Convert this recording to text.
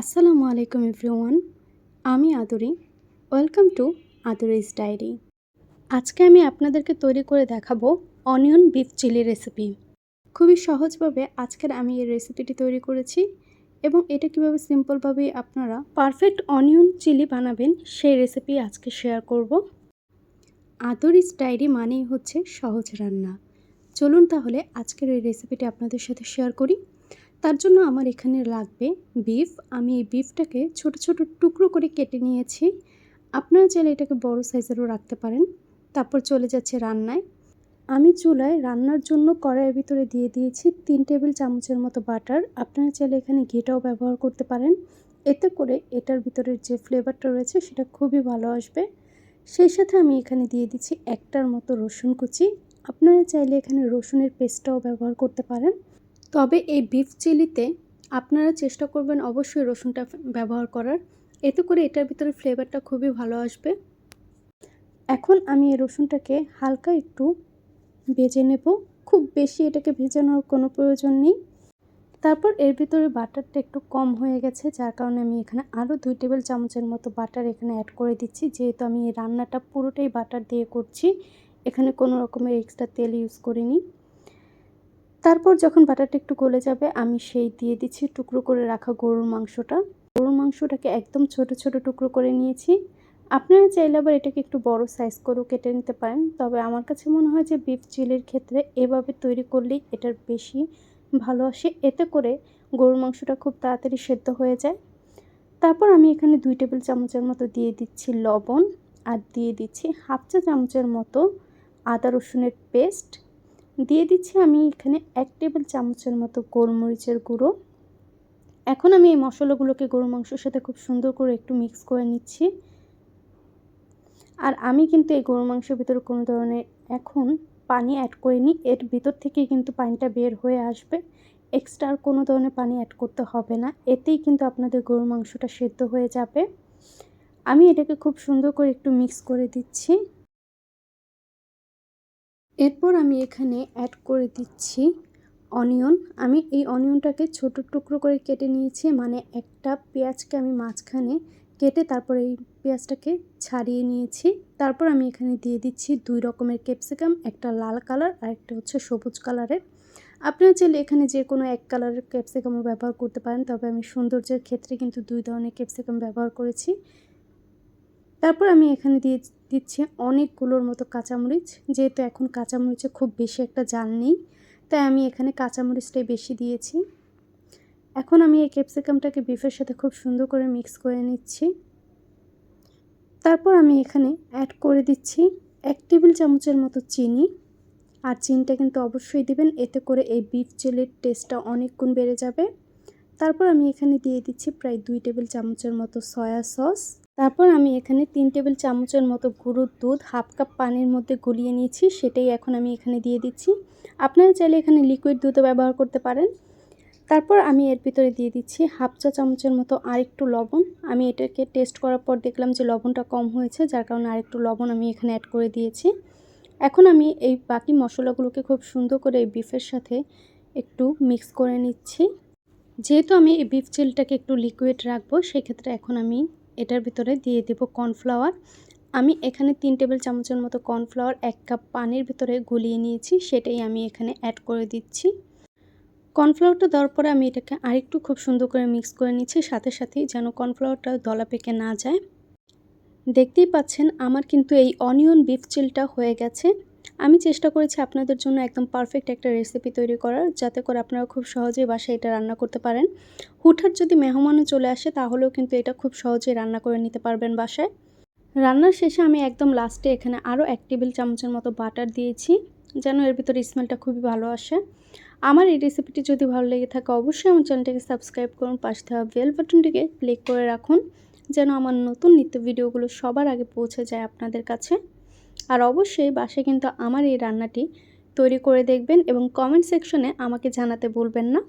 আসসালামু আলাইকুম এভরিওয়ান, আমি Adri. Welcome to Adri's diary. আজকে আমি আপনাদেরকে তৈরি করে দেখাবো অনিয়ন বিফ চিলি রেসিপি। খুবই সহজভাবে আজকের আমি এই রেসিপিটি তৈরি করেছি এবং এটা কীভাবে সিম্পলভাবে আপনারা পারফেক্ট অনিয়ন চিলি বানাবেন সেই রেসিপি আজকে শেয়ার করব। আদরিস ডায়েরি মানেই হচ্ছে সহজ রান্না। চলুন তাহলে আজকের এই রেসিপিটি আপনাদের সাথে শেয়ার করি। তার জন্য আমার এখানে লাগবে বিফ আমি এই বিফটাকে ছোট ছোট টুকরো করে কেটে নিয়েছি। আপনারা চাইলে এটাকে বড় সাইজেরও রাখতে পারেন। তারপর চলে যাচ্ছে রান্নায়। আমি চুলায় রান্নার জন্য কড়াইয়ের ভিতরে দিয়ে দিয়েছি তিন টেবিল চামচের মতো বাটার। আপনারা চাইলে এখানে ঘিটাও ব্যবহার করতে পারেন। এতে করে এটার ভিতরের যে ফ্লেভারটা রয়েছে সেটা খুবই ভালো আসবে। সেই সাথে আমি এখানে দিয়ে দিচ্ছি একটার মতো রসুন কুচি। আপনারা চাইলে এখানে রসুনের পেস্টটাও ব্যবহার করতে পারেন। তবে এই বিফ চিলিতে আপনারা চেষ্টা করবেন অবশ্যই রসুনটা ব্যবহার করার। এতে করে এটার ভিতরে ফ্লেভারটা খুবই ভালো আসবে। এখন আমি এই রসুনটাকে হালকা একটু ভেজে নেব। খুব বেশি এটাকে ভেজানোর কোনো প্রয়োজন নেই। তারপর এর ভিতরে বাটারটা একটু কম হয়ে গেছে, যার কারণে আমি এখানে আরও দুই টেবিল চামচের মতো বাটার এখানে অ্যাড করে দিচ্ছি। যেহেতু আমি এই রান্নাটা পুরোটাই বাটার দিয়ে করছি, এখানে কোনো রকমের এক্সট্রা তেল ইউজ করিনি। তারপর যখন বাটারটা একটু গলে যাবে, আমি সেই দিয়ে দিচ্ছি টুকরো করে রাখা গরুর মাংসটা। গরুর মাংসটাকে একদম ছোট ছোট টুকরো করে নিয়েছি। আপনারা চাইলে আবার এটাকে একটু বড় সাইজ করেও কেটে নিতে পারেন। তবে আমার কাছে মনে হয় যে বিফ চিলির ক্ষেত্রে এভাবে তৈরি করলেই এটার বেশি ভালো আসে। এতে করে গরুর মাংসটা খুব তাড়াতাড়ি সেদ্ধ হয়ে যায়। তারপর আমি এখানে দুই টেবিল চামচের মতো দিয়ে দিচ্ছি লবণ আর দিয়ে দিচ্ছি হাফ চা চামচের মতো আদা রসুনের পেস্ট দিয়ে দিচ্ছি আমি এখানে এক টেবিল চামচের মতো গোলমরিচের গুঁড়ো। এখন আমি এই মশলাগুলোকে গরু মাংসের সাথে খুব সুন্দর করে একটু মিক্স করে নিচ্ছি। আর আমি কিন্তু এই গরু মাংসের ভিতরে কোনো ধরনের এখন পানি অ্যাড করিনি, এর ভিতর থেকেই কিন্তু পানিটা বের হয়ে আসবে। এক্সট্রা আর কোনো ধরনের পানি অ্যাড করতে হবে না, এতেই কিন্তু আপনাদের গরু মাংসটা সেদ্ধ হয়ে যাবে। আমি এটাকে খুব সুন্দর করে একটু মিক্স করে দিচ্ছি। এরপর আমি এখানে অ্যাড করে দিচ্ছি অনিয়ন আমি এই অনিয়নটাকে ছোট টুকরো করে কেটে নিয়েছি মানে একটা পেঁয়াজকে আমি মাঝখানে কেটে তারপর এই পেঁয়াজটাকে ছাড়িয়ে নিয়েছি। তারপর আমি এখানে দিয়ে দিচ্ছি দুই রকমের ক্যাপসিকাম একটা লাল কালার আর একটা হচ্ছে সবুজ কালারের আপনারা চাইলে এখানে যে কোনো এক কালারের ক্যাপসিকামও ব্যবহার করতে পারেন, তবে আমি সৌন্দর্যের ক্ষেত্রে কিন্তু দুই ধরনের ক্যাপসিকাম ব্যবহার করেছি। তারপর আমি এখানে দিয়ে দিচ্ছি অনেকগুলোর মতো কাঁচামরিচ, যেহেতু এখন কাঁচামরিচে খুব বেশি একটা জাল নেই, তাই আমি এখানে কাঁচামরিচটাই বেশি দিয়েছি। এখন আমি এই ক্যাপসিকামটাকে বিফের সাথে খুব সুন্দর করে মিক্স করে নিচ্ছি। তারপর আমি এখানে অ্যাড করে দিচ্ছি এক টেবিল চামচের মতো চিনি, আর চিনিটা কিন্তু অবশ্যই দিবেন, এতে করে এই বিফ চিলির টেস্টটা অনেক গুণ বেড়ে যাবে। তারপর আমি এখানে দিয়ে দিচ্ছি প্রায় দুই টেবিল চামচের মতো সয়া সস। তারপর আমি এখানে তিন টেবিল চামচের মতো গুঁড়োর দুধ, হাফ কাপ পানির মধ্যে গুলিয়ে নিয়েছি, সেটাই এখন আমি এখানে দিয়ে দিচ্ছি। আপনারা চাইলে এখানে লিকুইড দুধও ব্যবহার করতে পারেন। তারপর আমি এর ভিতরে দিয়ে দিচ্ছি হাফ চা চামচের মতো আরেকটু লবণ। আমি এটাকে টেস্ট করার পর দেখলাম যে লবণটা কম হয়েছে, যার কারণে আরেকটু লবণ আমি এখানে অ্যাড করে দিয়েছি। এখন আমি এই বাকি মশলাগুলোকে খুব সুন্দর করে এই বিফের সাথে একটু মিক্স করে নিচ্ছি। যেহেতু আমি এই বিফ চিলটাকে একটু লিকুইড রাখব, সেক্ষেত্রে এখন আমি এটার ভিতরে দিয়ে দেব কর্নফ্লাওয়ার। আমি এখানে তিন টেবিল চামচের মতো কর্নফ্লাওয়ার, এক কাপ পানির ভিতরে গুলিয়ে নিয়েছি, সেটাই আমি এখানে অ্যাড করে দিচ্ছি। কর্নফ্লাওয়ারটা দেওয়ার পরে আমি এটাকে আরেকটু খুব সুন্দর করে মিক্স করে নিচ্ছি, সাথে সাথেই যেন কর্নফ্লাওয়ারটা দলা পেকে না যায়। দেখতেই পাচ্ছেন, আমার কিন্তু এই অনিয়ন বিফ চিলটা হয়ে গেছে। আমি চেষ্টা করেছি আপনাদের জন্য একদম পারফেক্ট একটা রেসিপি তৈরি করার, যাতে করে আপনারা খুব সহজেই বাসায় এটা রান্না করতে পারেন। হুটহাট যদি মেহমানও চলে আসে, তাহলেও কিন্তু এটা খুব সহজেই রান্না করে নিতে পারবেন বাসায়। রান্নার শেষে আমি একদম লাস্টে এখানে আরও এক টেবিল চামচের মতো বাটার দিয়েছি, যেন এর ভিতরে স্মেলটা খুবই ভালো আসে। আমার এই রেসিপিটি যদি ভালো লেগে থাকে, অবশ্যই আমার চ্যানেলটিকে সাবস্ক্রাইব করুন, পাশে থাকা বেল বাটনটিকে ক্লিক করে রাখুন, যেন আমার নতুন নিত্য ভিডিওগুলো সবার আগে পৌঁছে যায় আপনাদের কাছে। আর অবশ্যই বাসে কিন্তু আমার এই রান্নাটি তৈরি করে দেখবেন এবং কমেন্ট সেকশনে আমাকে জানাতে ভুলবেন না।